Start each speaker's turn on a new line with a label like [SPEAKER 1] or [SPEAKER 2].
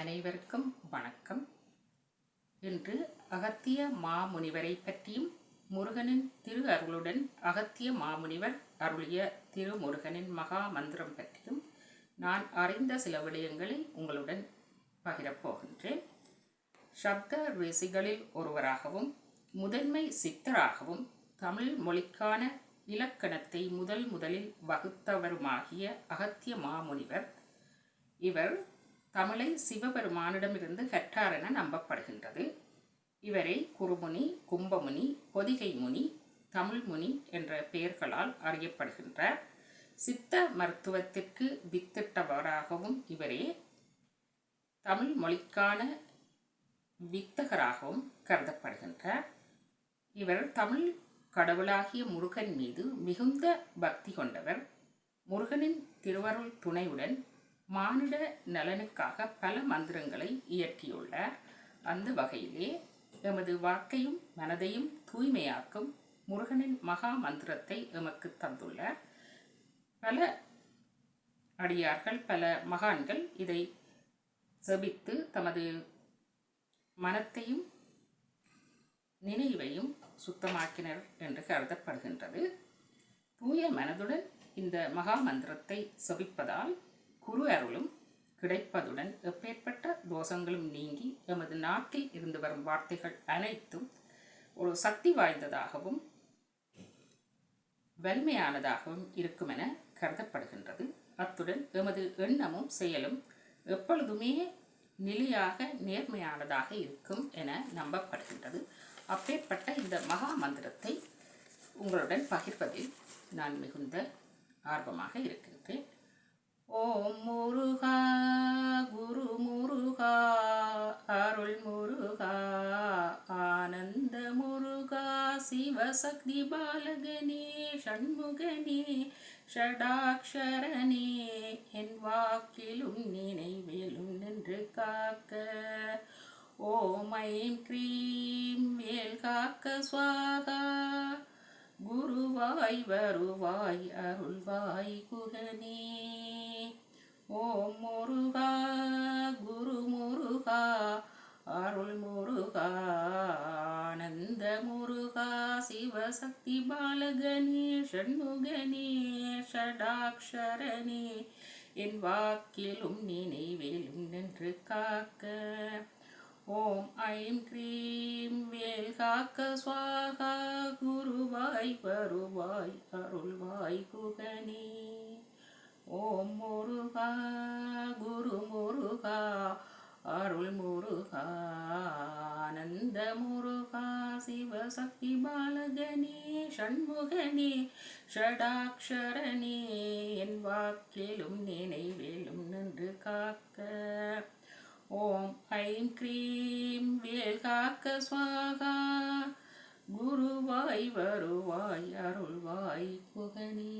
[SPEAKER 1] அனைவருக்கும் வணக்கம். இன்று அகத்திய மாமுனிவரை பற்றியும் முருகனின் திரு அருளுடன் அகத்திய மாமுனிவர் அருளிய திருமுருகனின் மகா மந்திரம் பற்றியும் நான் அறிந்த சில விடயங்களை உங்களுடன் பகிரப்போகின்றேன் சப்த ரிஷிகளில் ஒருவராகவும் முதன்மை சித்தராகவும் தமிழ் மொழிக்கான இலக்கணத்தை முதல் முதலில் வகுத்தவருமாகிய அகத்திய மாமுனிவர் இவர் தமிழை சிவபெருமானிடமிருந்து கற்றார் என நம்பப்படுகின்றது. இவரை குருமுனி கும்பமுனி பொதிகை முனி தமிழ்முனி என்ற பெயர்களால் அறியப்படுகின்றார். சித்த மருத்துவத்திற்கு வித்திட்டவராகவும் இவரே தமிழ் மொழிக்கான வித்தகராகவும் கருதப்படுகின்றார். இவர் தமிழ் கடவுளாகிய முருகன் மீது மிகுந்த பக்தி கொண்டவர். முருகனின் திருவருள் துணையுடன் மானுட நலனுக்காக பல மந்திரங்களை இயற்றியுள்ளார். அந்த வகையிலே எமது வாக்கையும் மனதையும் தூய்மையாக்கும் முருகனின் மகா மந்திரத்தை எமக்கு தந்துள்ளார். பல அடியார்கள் பல மகான்கள் இதை செபித்து தமது மனத்தையும் நினைவையும் சுத்தமாக்கினர் என்று கருதப்படுகின்றது. தூய மனதுடன் இந்த மகா மந்திரத்தை செபிப்பதால் குரு அருளும் கிடைப்பதுடன் எப்பேற்பட்ட தோஷங்களும் நீங்கி எமது நாட்டில் இருந்து வரும் வார்த்தைகள் அனைத்தும் ஒரு சக்தி வாய்ந்ததாகவும் வலிமையானதாகவும் இருக்கும் என கருதப்படுகின்றது. அத்துடன் எமது எண்ணமும் செயலும் எப்பொழுதுமே நிலையாக நேர்மையானதாக இருக்கும் என நம்பப்படுகின்றது. அப்பேற்பட்ட இந்த மகா மந்திரத்தை உங்களுடன் பகிர்வதில் நான் மிகுந்த ஆர்வமாக இருக்கின்றேன். ஓம் முருகா குரு முருகா அருள் முருகா ஆனந்த முருகா சிவசக்தி பாலகனே ஷண்முகனே ஷடாக்ஷரனே என் வாக்கிலும் நினைவிலும் நின்று காக்க. ஓம் ஐம் க்ரீம் வேல் காக்க சுவாகா. குருவாய் வருவாய் அருள்வாய் குகனே. ஓம் முருகா குரு முருகா அருள் முருகா ஆனந்த முருகா சிவசக்தி பாலகனே ஷண்முகனே ஷடாக்ஷரனே என் வாக்கிலும் நினைவிலும் நின்று காக்க. ஓம் ஐம் கிரீம் வேல் காக்க சுவாகா குருவாய் வருவாய் அருள்வாய் குகனே. ஓம் முருகா குரு முருகா அருள் முருகா ஆனந்த முருகா சிவசக்தி பாலகனே ஷண்முகனே ஷடாக்ஷரனே என் வாக்கிலும் நினைவிலும் நின்று காக்க. ஓம் ஐம் க்ரீம் வேல் காக்க சுவாகா குருவாய் வருவாய் அருள்வாய் புகனே